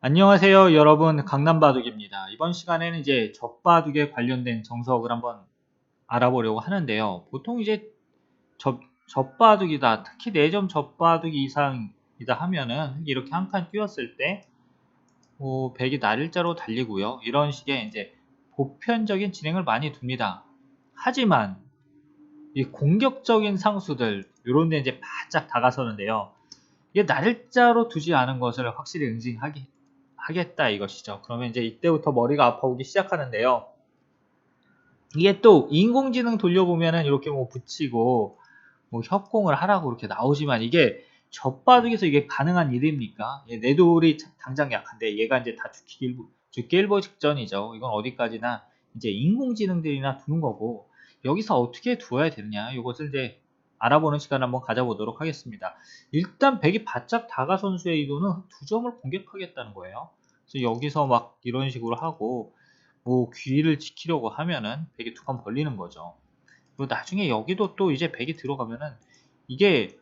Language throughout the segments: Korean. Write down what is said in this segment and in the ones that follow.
안녕하세요 여러분 강남바둑입니다. 이번 시간에는 이제 젖바둑에 관련된 정석을 한번 알아보려고 하는데요. 보통 이제 젖, 젖바둑이다 특히 4점 젖바둑 이상이다 하면은 이렇게 한칸 띄웠을 때 뭐, 백이 날일자로 달리고요. 이런 식의 이제 보편적인 진행을 많이 둡니다. 하지만 이 공격적인 상수들 이런 데 이제 바짝 다가서는데요. 이게 날일자로 두지 않은 것을 확실히 응징하기 하겠다 이것이죠. 그러면 이제 이때부터 머리가 아파오기 시작하는데요. 이게 또 인공지능 돌려보면은 이렇게 뭐 붙이고 뭐 협공을 하라고 이렇게 나오지만 이게 젖바둑에서 이게 가능한 일입니까? 예, 내 돌이 당장 약한데 얘가 이제 다 죽기 일보, 죽기 일보 직전이죠. 이건 어디까지나 이제 인공지능들이나 두는 거고 여기서 어떻게 두어야 되느냐 이것을 이제 알아보는 시간 한번 가져보도록 하겠습니다. 일단 백이 바짝 다가 선수의 의도는 두 점을 공격하겠다는 거예요. 여기서 막 이런 식으로 하고 뭐 귀를 지키려고 하면은 백이 두칸 벌리는 거죠. 그리고 나중에 여기도 또 이제 백이 들어가면은 이게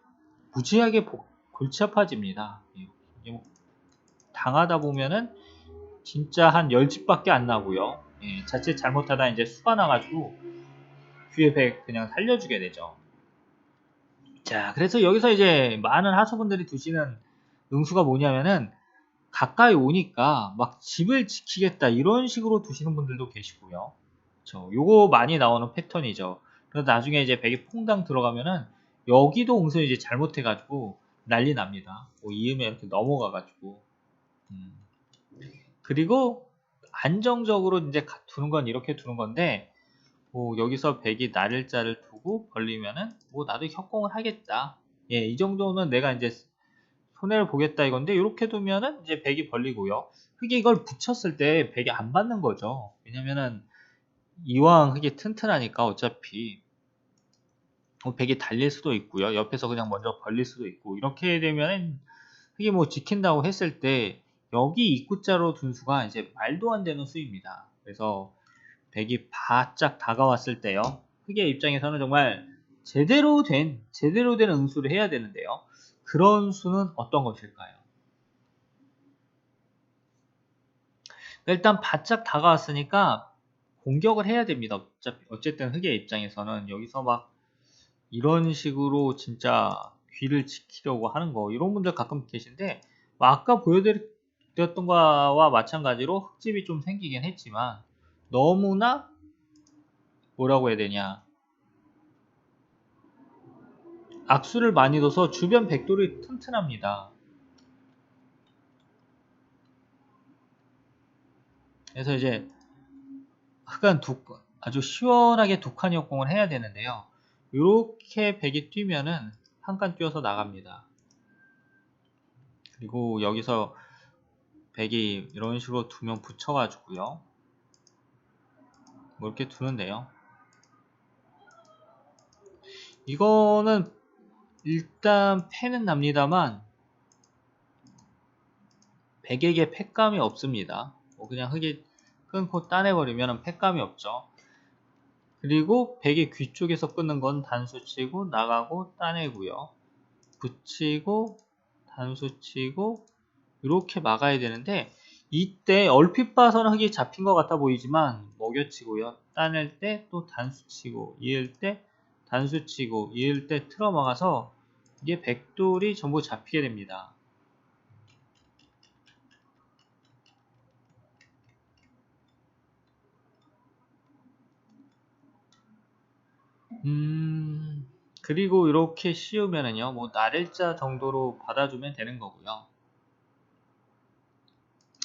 무지하게 골치 아파집니다. 예, 뭐 당하다 보면은 진짜 한 10집밖에 안 나고요. 예, 자칫 잘못하다 이제 수가 나가지고 귀에 백 그냥 살려주게 되죠. 자, 그래서 여기서 이제 많은 하수분들이 두시는 응수가 뭐냐면은 가까이 오니까 막 집을 지키겠다 이런 식으로 두시는 분들도 계시고요. 저 요거 많이 나오는 패턴이죠. 그래서 나중에 이제 백이 퐁당 들어가면은 여기도 응수 이제 잘못해가지고 난리 납니다. 뭐 이음에 이렇게 넘어가가지고 음. 그리고 안정적으로 이제 두는 건 이렇게 두는 건데 뭐 여기서 백이 날일자를 두고 벌리면은 뭐 나도 협공을 하겠다. 예, 이 정도는 내가 이제 손해를 보겠다 이건데 이렇게 두면은 이제 백이 벌리고요. 흙이 이걸 붙였을 때 백이 안 받는 거죠. 왜냐면은 이왕 흙이 튼튼하니까 어차피 뭐 백이 달릴 수도 있고요. 옆에서 그냥 먼저 벌릴 수도 있고 이렇게 되면은 흙이 뭐 지킨다고 했을 때 여기 입구자로 둔 수가 이제 말도 안 되는 수입니다. 그래서 백이 바짝 다가왔을 때요. 흙의 입장에서는 정말 제대로 된 제대로 된 응수를 해야 되는데요. 그런 수는 어떤 것일까요? 일단 바짝 다가왔으니까 공격을 해야 됩니다. 어차피 어쨌든 흑의 입장에서는 여기서 막 이런 식으로 진짜 귀를 지키려고 하는 거 이런 분들 가끔 계신데 뭐 아까 보여드렸던 거와 마찬가지로 흙집이 좀 생기긴 했지만 너무나 뭐라고 해야 되냐 악수를 많이 둬서 주변 백돌이 튼튼합니다. 그래서 이제 흑안 두, 아주 시원하게 두 칸 역공을 해야 되는데요. 이렇게 백이 뛰면은 한 칸 뛰어서 나갑니다. 그리고 여기서 백이 이런 식으로 두면 붙여가지고요. 뭐 이렇게 두는데요. 이거는 일단 패는 납니다만 백에게 팩감이 없습니다. 뭐 그냥 흙이 끊고 따내버리면 팩감이 없죠. 그리고 백의 귀 쪽에서 끊는 건 단수치고 나가고 따내고요. 붙이고 단수치고 이렇게 막아야 되는데 이때 얼핏 봐서는 흙이 잡힌 것 같아 보이지만 먹여치고요. 따낼 때 또 단수치고 이을 때 단수치고 이을 때 틀어 막아서 이게 백돌이 전부 잡히게 됩니다. 음, 그리고 이렇게 씌우면은요, 뭐, 날일자 정도로 받아주면 되는 거고요.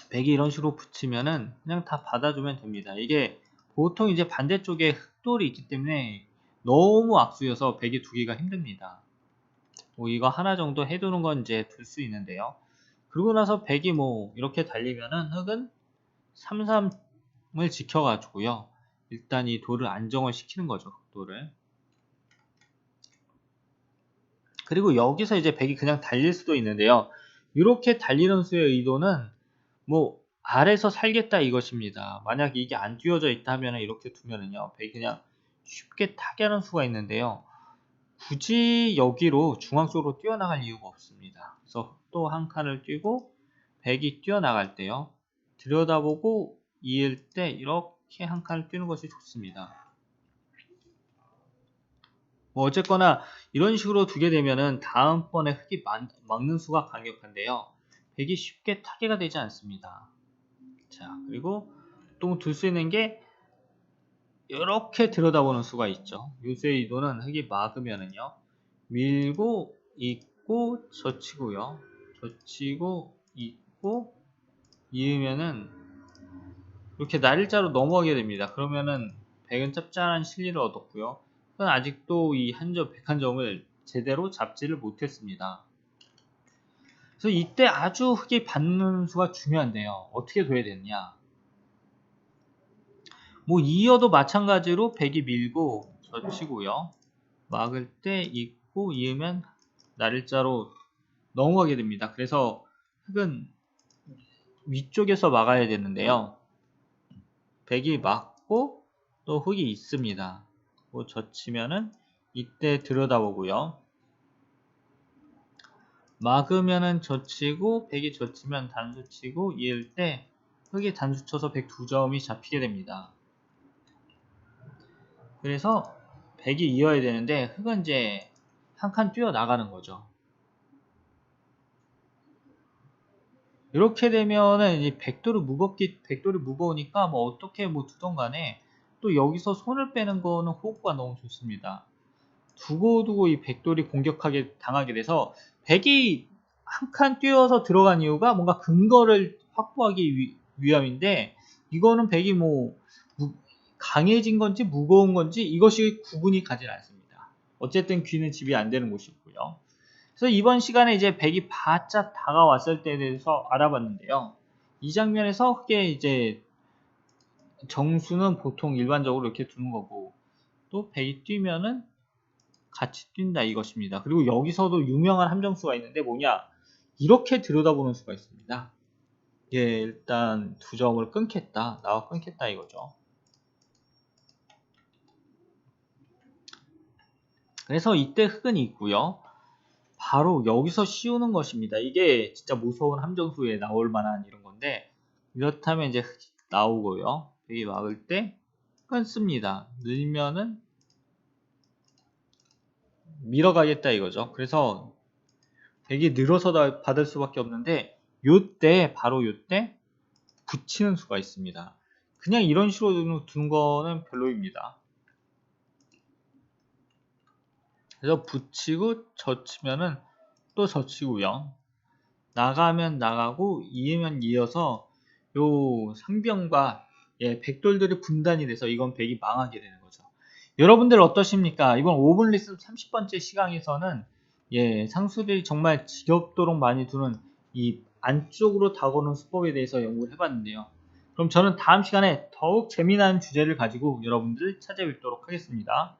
백이 이런 식으로 붙이면은 그냥 다 받아주면 됩니다. 이게 보통 이제 반대쪽에 흑돌이 있기 때문에 너무 악수여서 백이 두기가 힘듭니다. 뭐 이거 하나 정도 해두는 건 이제 둘 수 있는데요. 그러고 나서 백이 뭐 이렇게 달리면은 흑은 3, 3을 지켜가지고요. 일단 이 돌을 안정을 시키는 거죠. 흑돌을. 그리고 여기서 이제 백이 그냥 달릴 수도 있는데요. 이렇게 달리는 수의 의도는 뭐 아래서 살겠다 이것입니다. 만약 이게 안 띄워져 있다 면 이렇게 두면은요. 백이 그냥 쉽게 타게 하는 수가 있는데요. 굳이 여기로 중앙 쪽으로 뛰어나갈 이유가 없습니다. 그래서 또 한 칸을 뛰고 백이 뛰어나갈 때요. 들여다보고 이을 때 이렇게 한 칸을 뛰는 것이 좋습니다. 뭐 어쨌거나 이런 식으로 두게 되면은 다음번에 흙이 막, 막는 수가 강력한데요. 백이 쉽게 타개가 되지 않습니다. 자 그리고 또 둘 수 있는 게 이렇게 들여다보는 수가 있죠. 요새 이도는 흙이 막으면은요. 밀고 있고 젖히고요. 젖히고 있고 이으면은 이렇게 날일자로 넘어가게 됩니다. 그러면은 백은 짭짤한 실리를 얻었고요. 그건 아직도 이 한점 백한점을 제대로 잡지를 못했습니다. 그래서 이때 아주 흙이 받는 수가 중요한데요. 어떻게 돼야 되느냐? 뭐 이어도 마찬가지로 백이 밀고 젖히고요. 막을 때 있고 이으면 날일자로 넘어가게 됩니다. 그래서 흙은 위쪽에서 막아야 되는데요. 백이 막고 또 흙이 있습니다. 뭐 젖히면은 이때 들여다보고요. 막으면은 젖히고 백이 젖히면 단수 치고 이을 때 흙이 단수 쳐서 102점이 잡히게 됩니다. 그래서 백이 이어야 되는데 흙은 이제 한 칸 뛰어 나가는 거죠. 이렇게 되면은 이제 백돌이 무겁기 백돌이 무거우니까 뭐 어떻게 뭐 두던 간에 또 여기서 손을 빼는 거는 호흡가 너무 좋습니다. 두고 두고 이 백돌이 공격하게 당하게 돼서 백이 한 칸 뛰어서 들어간 이유가 뭔가 근거를 확보하기 위, 위함인데 이거는 백이 뭐 무, 강해진 건지 무거운 건지 이것이 구분이 가지 않습니다. 어쨌든 귀는 집이 안 되는 곳이고요. 그래서 이번 시간에 이제 백이 바짝 다가왔을 때에 대해서 알아봤는데요. 이 장면에서 크게 이제 정수는 보통 일반적으로 이렇게 두는 거고 또 백이 뛰면은 같이 뛴다 이것입니다. 그리고 여기서도 유명한 함정수가 있는데 뭐냐 이렇게 들여다보는 수가 있습니다. 예, 일단 두 점을 끊겠다. 나와 끊겠다 이거죠. 그래서 이때 흑은 있고요. 바로 여기서 씌우는 것입니다. 이게 진짜 무서운 함정수에 나올 만한 이런 건데 이렇다면 이제 흑이 나오고요. 백이 막을 때 끊습니다. 늘면은 밀어가겠다 이거죠. 그래서 백이 늘어서 받을 수밖에 없는데 요때 바로 요때 붙이는 수가 있습니다. 그냥 이런 식으로 두는 거는 별로입니다. 그래서 붙이고 젖히면은 또 젖히고요. 나가면 나가고 이으면 이어서 요 상병과 예, 백돌들이 분단이 돼서 이건 백이 망하게 되는 거죠. 여러분들 어떠십니까? 이번 5분 리슨 30번째 시간에서는 예, 상수들이 정말 지겹도록 많이 두는 이 안쪽으로 다가오는 수법에 대해서 연구를 해봤는데요. 그럼 저는 다음 시간에 더욱 재미난 주제를 가지고 여러분들 찾아뵙도록 하겠습니다.